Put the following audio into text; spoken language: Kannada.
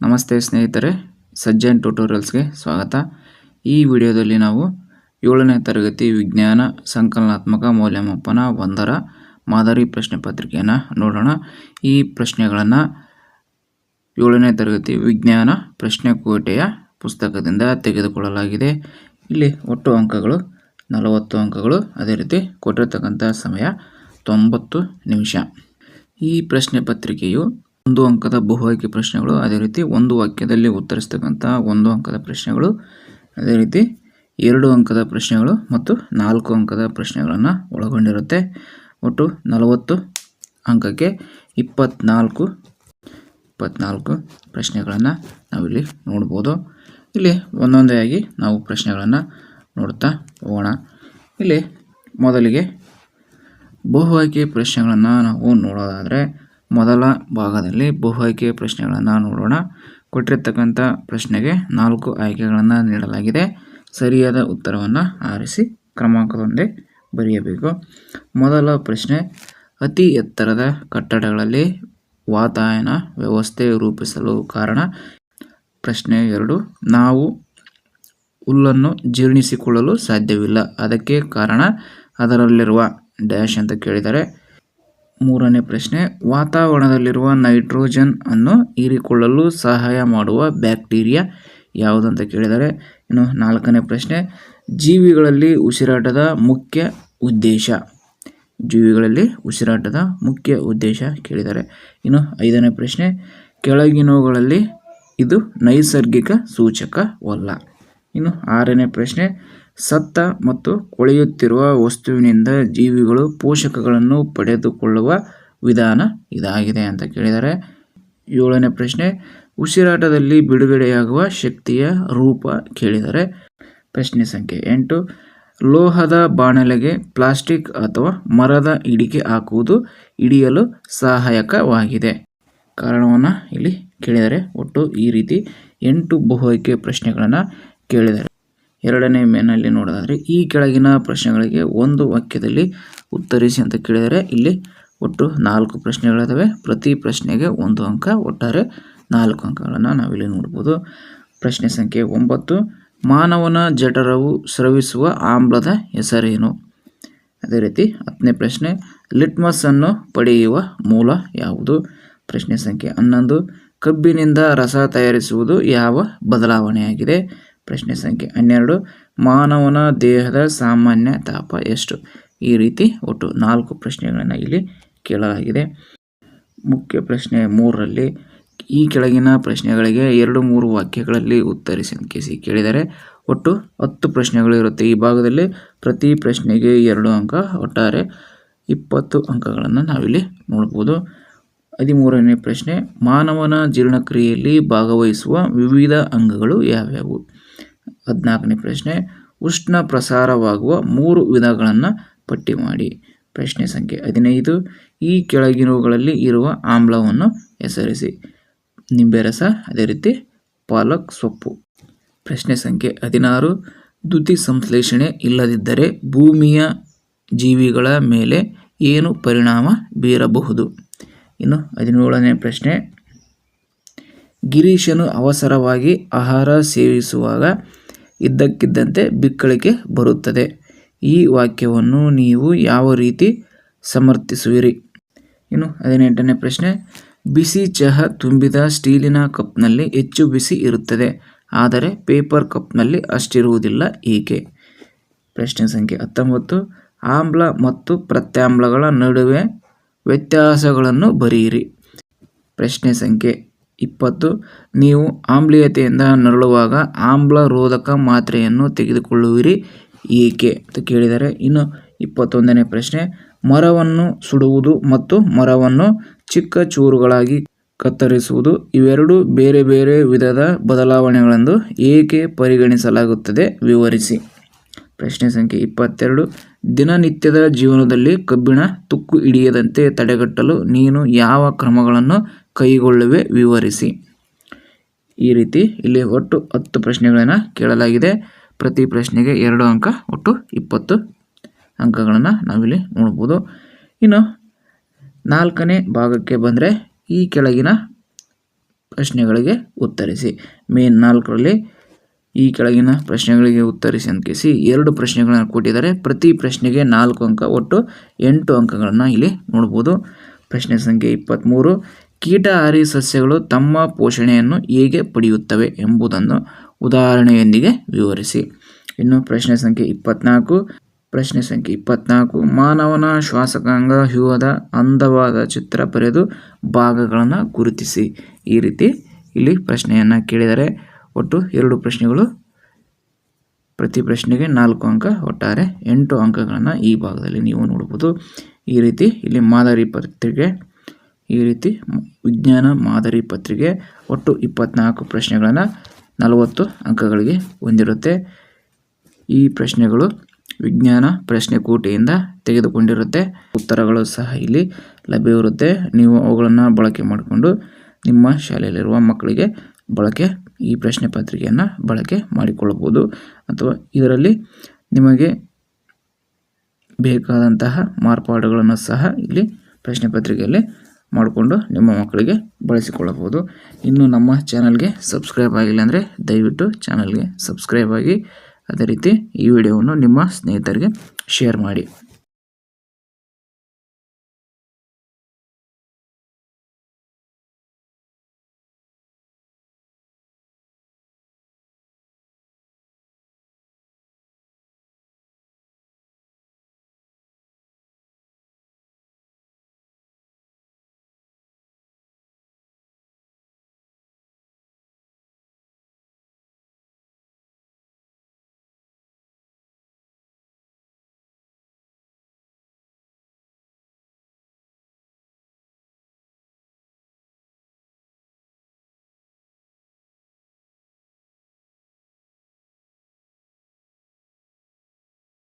ನಮಸ್ತೆ ಸ್ನೇಹಿತರೆ, ಸಜ್ಜನ್ ಟ್ಯೂಟೋರಿಯಲ್ಸ್ಗೆ ಸ್ವಾಗತ. ಈ ವಿಡಿಯೋದಲ್ಲಿ ನಾವು ಏಳನೇ ತರಗತಿ ವಿಜ್ಞಾನ ಸಂಕಲನಾತ್ಮಕ ಮೌಲ್ಯಮಾಪನ ಒಂದರ ಮಾದರಿ ಪ್ರಶ್ನೆ ಪತ್ರಿಕೆಯನ್ನು ನೋಡೋಣ. ಈ ಪ್ರಶ್ನೆಗಳನ್ನು ಏಳನೇ ತರಗತಿ ವಿಜ್ಞಾನ ಪ್ರಶ್ನೆ ಕೋಟೆಯ ಪುಸ್ತಕದಿಂದ ತೆಗೆದುಕೊಳ್ಳಲಾಗಿದೆ. ಇಲ್ಲಿ ಒಟ್ಟು ಅಂಕಗಳು ನಲವತ್ತು ಅಂಕಗಳು, ಅದೇ ರೀತಿ ಕೊಟ್ಟಿರ್ತಕ್ಕಂಥ ಸಮಯ ತೊಂಬತ್ತು ನಿಮಿಷ. ಈ ಪ್ರಶ್ನೆ ಪತ್ರಿಕೆಯು ಒಂದು ಅಂಕದ ಬಹು ಆಯ್ಕೆ ಪ್ರಶ್ನೆಗಳು, ಅದೇ ರೀತಿ ಒಂದು ವಾಕ್ಯದಲ್ಲಿ ಉತ್ತರಿಸ್ತಕ್ಕಂಥ ಒಂದು ಅಂಕದ ಪ್ರಶ್ನೆಗಳು, ಅದೇ ರೀತಿ ಎರಡು ಅಂಕದ ಪ್ರಶ್ನೆಗಳು ಮತ್ತು ನಾಲ್ಕು ಅಂಕದ ಪ್ರಶ್ನೆಗಳನ್ನು ಒಳಗೊಂಡಿರುತ್ತೆ. ಒಟ್ಟು ನಲವತ್ತು ಅಂಕಕ್ಕೆ ಇಪ್ಪತ್ನಾಲ್ಕು ಇಪ್ಪತ್ನಾಲ್ಕು ಪ್ರಶ್ನೆಗಳನ್ನು ನಾವಿಲ್ಲಿ ನೋಡ್ಬೋದು. ಇಲ್ಲಿ ಒಂದೊಂದೇ ಆಗಿ ನಾವು ಪ್ರಶ್ನೆಗಳನ್ನು ನೋಡ್ತಾ ಹೋಗೋಣ. ಇಲ್ಲಿ ಮೊದಲಿಗೆ ಬಹು ಪ್ರಶ್ನೆಗಳನ್ನು ನಾವು ನೋಡೋದಾದರೆ ಮೊದಲ ಭಾಗದಲ್ಲಿ ಬಹು ಆಯ್ಕೆ ಪ್ರಶ್ನೆಗಳನ್ನು ನೋಡೋಣ. ಕೊಟ್ಟಿರ್ತಕ್ಕಂಥ ಪ್ರಶ್ನೆಗೆ ನಾಲ್ಕು ಆಯ್ಕೆಗಳನ್ನು ನೀಡಲಾಗಿದೆ. ಸರಿಯಾದ ಉತ್ತರವನ್ನು ಆರಿಸಿ ಕ್ರಮಾಂಕದೊಂದೇ ಬರೆಯಬೇಕು. ಮೊದಲ ಪ್ರಶ್ನೆ, ಅತಿ ಎತ್ತರದ ಕಟ್ಟಡಗಳಲ್ಲಿ ವಾತಾಯನ ವ್ಯವಸ್ಥೆ ರೂಪಿಸಲು ಕಾರಣ? ಪ್ರಶ್ನೆ ಎರಡು, ನಾವು ಹುಲ್ಲನ್ನು ಜೀರ್ಣಿಸಿಕೊಳ್ಳಲು ಸಾಧ್ಯವಿಲ್ಲ. ಅದಕ್ಕೆ ಕಾರಣ ಅದರಲ್ಲಿರುವ ಡ್ಯಾಶ್ ಅಂತ ಕೇಳಿದರೆ ಮೂರನೇ ಪ್ರಶ್ನೆ, ವಾತಾವರಣದಲ್ಲಿರುವ ನೈಟ್ರೋಜನ್ ಅನ್ನು ಹೀರಿಕೊಳ್ಳಲು ಸಹಾಯ ಮಾಡುವ ಬ್ಯಾಕ್ಟೀರಿಯಾ ಯಾವುದಂತ ಕೇಳಿದರೆ, ಇನ್ನು ನಾಲ್ಕನೇ ಪ್ರಶ್ನೆ, ಜೀವಿಗಳಲ್ಲಿ ಉಸಿರಾಟದ ಮುಖ್ಯ ಉದ್ದೇಶ. ಜೀವಿಗಳಲ್ಲಿ ಉಸಿರಾಟದ ಮುಖ್ಯ ಉದ್ದೇಶ ಕೇಳಿದ್ದಾರೆ ಇನ್ನು ಐದನೇ ಪ್ರಶ್ನೆ, ಕೆಳಗಿನವುಗಳಲ್ಲಿ ಇದು ನೈಸರ್ಗಿಕ ಸೂಚಕವಲ್ಲ. ಇನ್ನು ಆರನೇ ಪ್ರಶ್ನೆ, ಸತ್ತ ಮತ್ತು ಕೊಳೆಯುತ್ತಿರುವ ವಸ್ತುವಿನಿಂದ ಜೀವಿಗಳು ಪೋಷಕಗಳನ್ನು ಪಡೆದುಕೊಳ್ಳುವ ವಿಧಾನ ಇದಾಗಿದೆ ಅಂತ ಕೇಳಿದರೆ ಏಳನೇ ಪ್ರಶ್ನೆ, ಉಸಿರಾಟದಲ್ಲಿ ಬಿಡುಗಡೆಯಾಗುವ ಶಕ್ತಿಯ ರೂಪ ಕೇಳಿದರೆ, ಪ್ರಶ್ನೆ ಸಂಖ್ಯೆ ಎಂಟು, ಲೋಹದ ಬಾಣಲೆಗೆ ಪ್ಲಾಸ್ಟಿಕ್ ಅಥವಾ ಮರದ ಹಿಡಿಕೆ ಹಾಕುವುದು ಹಿಡಿಯಲು ಸಹಾಯಕವಾಗಿದೆ. ಕಾರಣವನ್ನು ಇಲ್ಲಿ ಕೇಳಿದರೆ ಒಟ್ಟು ಈ ರೀತಿ ಎಂಟು ಬಹು ಆಯ್ಕೆ ಪ್ರಶ್ನೆಗಳನ್ನು ಕೇಳಿದ್ದಾರೆ ಎರಡನೇ ಮೇನಲ್ಲಿ ನೋಡೋದಾದರೆ, ಈ ಕೆಳಗಿನ ಪ್ರಶ್ನೆಗಳಿಗೆ ಒಂದು ವಾಕ್ಯದಲ್ಲಿ ಉತ್ತರಿಸಿ ಅಂತ ಕೇಳಿದರೆ, ಇಲ್ಲಿ ಒಟ್ಟು ನಾಲ್ಕು ಪ್ರಶ್ನೆಗಳಿದ್ದಾವೆ ಪ್ರತಿ ಪ್ರಶ್ನೆಗೆ ಒಂದು ಅಂಕ, ಒಟ್ಟಾರೆ ನಾಲ್ಕು ಅಂಕಗಳನ್ನು ನಾವಿಲ್ಲಿ ನೋಡ್ಬೋದು. ಪ್ರಶ್ನೆ ಸಂಖ್ಯೆ ಒಂಬತ್ತು, ಮಾನವನ ಜಠರವು ಸ್ರವಿಸುವ ಆಮ್ಲದ ಹೆಸರೇನು? ಅದೇ ರೀತಿ ಹತ್ತನೇ ಪ್ರಶ್ನೆ ಲಿಟ್ಮಸ್ ಅನ್ನು ಪಡೆಯುವ ಮೂಲ ಯಾವುದು? ಪ್ರಶ್ನೆ ಸಂಖ್ಯೆ ಹನ್ನೊಂದು, ಕಬ್ಬಿನಿಂದ ರಸ ತಯಾರಿಸುವುದು ಯಾವ ಬದಲಾವಣೆಯಾಗಿದೆ? ಪ್ರಶ್ನೆ ಸಂಖ್ಯೆ ಹನ್ನೆರಡು. ಮಾನವನ ದೇಹದ ಸಾಮಾನ್ಯ ತಾಪ ಎಷ್ಟು? ಈ ರೀತಿ ಒಟ್ಟು ನಾಲ್ಕು ಪ್ರಶ್ನೆಗಳನ್ನು ಇಲ್ಲಿ ಕೇಳಲಾಗಿದೆ. ಮುಖ್ಯ ಪ್ರಶ್ನೆ ಮೂರರಲ್ಲಿ ಈ ಕೆಳಗಿನ ಪ್ರಶ್ನೆಗಳಿಗೆ ಎರಡು ಮೂರು ವಾಕ್ಯಗಳಲ್ಲಿ ಉತ್ತರಿಸಿ ಕೇಳಿದರೆ ಒಟ್ಟು ಹತ್ತು ಪ್ರಶ್ನೆಗಳು ಇರುತ್ತೆ. ಈ ಭಾಗದಲ್ಲಿ ಪ್ರತಿ ಪ್ರಶ್ನೆಗೆ ಎರಡು ಅಂಕ, ಒಟ್ಟಾರೆ ಇಪ್ಪತ್ತು ಅಂಕಗಳನ್ನು ನಾವಿಲ್ಲಿ ನೋಡ್ಬೋದು. ಹದಿಮೂರನೇ ಪ್ರಶ್ನೆ, ಮಾನವನ ಜೀರ್ಣಕ್ರಿಯೆಯಲ್ಲಿ ಭಾಗವಹಿಸುವ ವಿವಿಧ ಅಂಗಗಳು ಯಾವ್ಯಾವು? ಹದಿನಾಲ್ಕನೇ ಪ್ರಶ್ನೆ, ಉಷ್ಣ ಪ್ರಸಾರವಾಗುವ ಮೂರು ವಿಧಗಳನ್ನು ಪಟ್ಟಿ ಮಾಡಿ. ಪ್ರಶ್ನೆ ಸಂಖ್ಯೆ ಹದಿನೈದು, ಈ ಕೆಳಗಿನವುಗಳಲ್ಲಿ ಇರುವ ಆಮ್ಲವನ್ನು ಹೆಸರಿಸಿ. ನಿಂಬೆ ರಸ ಅದೇ ರೀತಿ ಪಾಲಕ್ ಸೊಪ್ಪು. ಪ್ರಶ್ನೆ ಸಂಖ್ಯೆ ಹದಿನಾರು, ದ್ಯುತಿ ಸಂಶ್ಲೇಷಣೆ ಇಲ್ಲದಿದ್ದರೆ ಭೂಮಿಯ ಜೀವಿಗಳ ಮೇಲೆ ಏನು ಪರಿಣಾಮ ಬೀರಬಹುದು? ಇನ್ನು ಹದಿನೇಳನೇ ಪ್ರಶ್ನೆ, ಗಿರೀಶನು ಅವಸರವಾಗಿ ಆಹಾರ ಸೇವಿಸುವಾಗ ಇದ್ದಕ್ಕಿದ್ದಂತೆ ಬಿಕ್ಕಳಿಕೆ ಬರುತ್ತದೆ. ಈ ವಾಕ್ಯವನ್ನು ನೀವು ಯಾವ ರೀತಿ ಸಮರ್ಥಿಸುವಿರಿ? ಇನ್ನು ಹದಿನೆಂಟನೇ ಪ್ರಶ್ನೆ. ಬಿಸಿ ಚಹಾ ತುಂಬಿದ ಸ್ಟೀಲಿನ ಕಪ್ನಲ್ಲಿ ಹೆಚ್ಚು ಬಿಸಿ ಇರುತ್ತದೆ, ಆದರೆ ಪೇಪರ್ ಕಪ್ನಲ್ಲಿ ಅಷ್ಟಿರುವುದಿಲ್ಲ ಏಕೆ? ಪ್ರಶ್ನೆ ಸಂಖ್ಯೆ ಹತ್ತೊಂಬತ್ತು. ಆಮ್ಲ ಮತ್ತು ಪ್ರತ್ಯಾಮ್ಲಗಳ ನಡುವೆ ವ್ಯತ್ಯಾಸಗಳನ್ನು ಬರೆಯಿರಿ. ಪ್ರಶ್ನೆ ಸಂಖ್ಯೆ ಇಪ್ಪತ್ತು. ನೀವು ಆಮ್ಲೀಯತೆಯಿಂದ ನರಳುವಾಗ ಆಮ್ಲ ರೋಧಕ ಮಾತ್ರೆಯನ್ನು ತೆಗೆದುಕೊಳ್ಳುವಿರಿ. ಏಕೆ ಅಂತ ಕೇಳಿದರೆ, ಇನ್ನು ಇಪ್ಪತ್ತೊಂದನೇ ಪ್ರಶ್ನೆ. ಮರವನ್ನು ಸುಡುವುದು ಮತ್ತು ಮರವನ್ನು ಚಿಕ್ಕ ಚೂರುಗಳಾಗಿ ಕತ್ತರಿಸುವುದು ಇವೆರಡು ಬೇರೆ ಬೇರೆ ವಿಧದ ಬದಲಾವಣೆಗಳೆಂದು ಏಕೆ ಪರಿಗಣಿಸಲಾಗುತ್ತದೆ? ವಿವರಿಸಿ. ಪ್ರಶ್ನೆ ಸಂಖ್ಯೆ ಇಪ್ಪತ್ತೆರಡು. ದಿನನಿತ್ಯದ ಜೀವನದಲ್ಲಿ ಕಬ್ಬಿಣ ತುಕ್ಕು ಹಿಡಿಯದಂತೆ ತಡೆಗಟ್ಟಲು ನೀನು ಯಾವ ಕ್ರಮಗಳನ್ನು ಕೈಗೊಳ್ಳುವೆ. ವಿವರಿಸಿ. ಈ ರೀತಿ ಇಲ್ಲಿ ಒಟ್ಟು ಹತ್ತು ಪ್ರಶ್ನೆಗಳನ್ನು ಕೇಳಲಾಗಿದೆ. ಪ್ರತಿ ಪ್ರಶ್ನೆಗೆ ಎರಡು ಅಂಕ, ಒಟ್ಟು ಇಪ್ಪತ್ತು ಅಂಕಗಳನ್ನು ನಾವಿಲ್ಲಿ ನೋಡ್ಬೋದು. ಇನ್ನು ನಾಲ್ಕನೇ ಭಾಗಕ್ಕೆ ಬಂದರೆ ಈ ಕೆಳಗಿನ ಪ್ರಶ್ನೆಗಳಿಗೆ ಉತ್ತರಿಸಿ. ಮೇನ್ ನಾಲ್ಕರಲ್ಲಿ ಈ ಕೆಳಗಿನ ಪ್ರಶ್ನೆಗಳಿಗೆ ಉತ್ತರಿಸಿ ಅಂಕಿಸಿ ಕೇಸಿ ಎರಡು ಪ್ರಶ್ನೆಗಳನ್ನು ಕೊಟ್ಟಿದ್ದಾರೆ. ಪ್ರತಿ ಪ್ರಶ್ನೆಗೆ ನಾಲ್ಕು ಅಂಕ, ಒಟ್ಟು ಎಂಟು ಅಂಕಗಳನ್ನು ಇಲ್ಲಿ ನೋಡ್ಬೋದು. ಪ್ರಶ್ನೆ ಸಂಖ್ಯೆ ಇಪ್ಪತ್ತ್ಮೂರು ಕೀಟಹಾರಿ ಸಸ್ಯಗಳು ತಮ್ಮ ಪೋಷಣೆಯನ್ನು ಹೇಗೆ ಪಡೆಯುತ್ತವೆ ಎಂಬುದನ್ನು ಉದಾಹರಣೆಯೊಂದಿಗೆ ವಿವರಿಸಿ. ಇನ್ನು ಪ್ರಶ್ನೆ ಸಂಖ್ಯೆ ಇಪ್ಪತ್ನಾಲ್ಕು. ಪ್ರಶ್ನೆ ಸಂಖ್ಯೆ ಇಪ್ಪತ್ನಾಲ್ಕು. ಮಾನವನ ಶ್ವಾಸಕಾಂಗ ಹ್ಯೂಹದ ಅಂದವಾದ ಚಿತ್ರ ಬರೆದು ಭಾಗಗಳನ್ನು ಗುರುತಿಸಿ. ಈ ರೀತಿ ಇಲ್ಲಿ ಪ್ರಶ್ನೆಯನ್ನು ಕೇಳಿದರೆ ಒಟ್ಟು ಎರಡು ಪ್ರಶ್ನೆಗಳು. ಪ್ರತಿ ಪ್ರಶ್ನೆಗೆ ನಾಲ್ಕು ಅಂಕ, ಒಟ್ಟಾರೆ ಎಂಟು ಅಂಕಗಳನ್ನು ಈ ಭಾಗದಲ್ಲಿ ನೀವು ನೋಡ್ಬೋದು. ಈ ರೀತಿ ಇಲ್ಲಿ ಮಾದರಿ ಪತ್ರಿಕೆ ಈ ರೀತಿ ವಿಜ್ಞಾನ ಮಾದರಿ ಪತ್ರಿಕೆ ಒಟ್ಟು ಇಪ್ಪತ್ನಾಲ್ಕು ಪ್ರಶ್ನೆಗಳನ್ನು ನಲವತ್ತು ಅಂಕಗಳಿಗೆ ಹೊಂದಿರುತ್ತೆ. ಈ ಪ್ರಶ್ನೆಗಳು ವಿಜ್ಞಾನ ಪ್ರಶ್ನೆ ಕೋಟೆಯಿಂದ ತೆಗೆದುಕೊಂಡಿರುತ್ತೆ. ಉತ್ತರಗಳು ಸಹ ಇಲ್ಲಿ ಲಭ್ಯವಿರುತ್ತೆ. ನೀವು ಅವುಗಳನ್ನು ಬಳಕೆ ಮಾಡಿಕೊಂಡು ನಿಮ್ಮ ಶಾಲೆಯಲ್ಲಿರುವ ಮಕ್ಕಳಿಗೆ ಬಳಕೆ, ಈ ಪ್ರಶ್ನೆ ಪತ್ರಿಕೆಯನ್ನು ಬಳಕೆ ಮಾಡಿಕೊಳ್ಳಬಹುದು. ಅಥವಾ ಇದರಲ್ಲಿ ನಿಮಗೆ ಬೇಕಾದಂತಹ ಮಾರ್ಪಾಡುಗಳನ್ನು ಸಹ ಇಲ್ಲಿ ಪ್ರಶ್ನೆ ಪತ್ರಿಕೆಯಲ್ಲಿ ಮಾಡಿಕೊಂಡು ನಿಮ್ಮ ಮಕ್ಕಳಿಗೆ ಬಳಸಿಕೊಳ್ಳಬಹುದು. ಇನ್ನು ನಮ್ಮ ಚಾನಲ್ಗೆ ಸಬ್ಸ್ಕ್ರೈಬ್ ಆಗಿಲ್ಲ ಅಂದರೆ ದಯವಿಟ್ಟು ಚಾನಲ್ಗೆ ಸಬ್ಸ್ಕ್ರೈಬ್ ಆಗಿ, ಅದೇ ರೀತಿ ಈ ವಿಡಿಯೋವನ್ನು ನಿಮ್ಮ ಸ್ನೇಹಿತರಿಗೆ ಶೇರ್ ಮಾಡಿ.